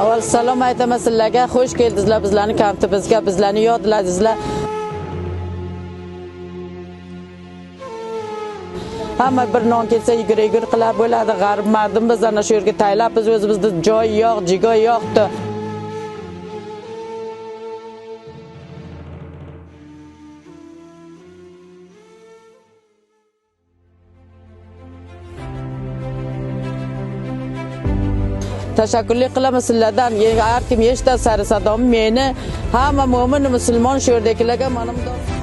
avval salom aytaman sizlarga. Xush keldingizlar bizlarni kamptimizga bizlarni yodladingizlar hamma bir non kelsa yugur yugur qilib bo'ladi. G'arib mardim biz ana shu yerga taylabmiz o'zimizda joy yo'q jigoy yo'qdi. Tashakkurlik qilaman sizlardan. Har kim eshitadi sari sadomi meni hamma mo'min musulmon shu yerdagilarga mana bundoq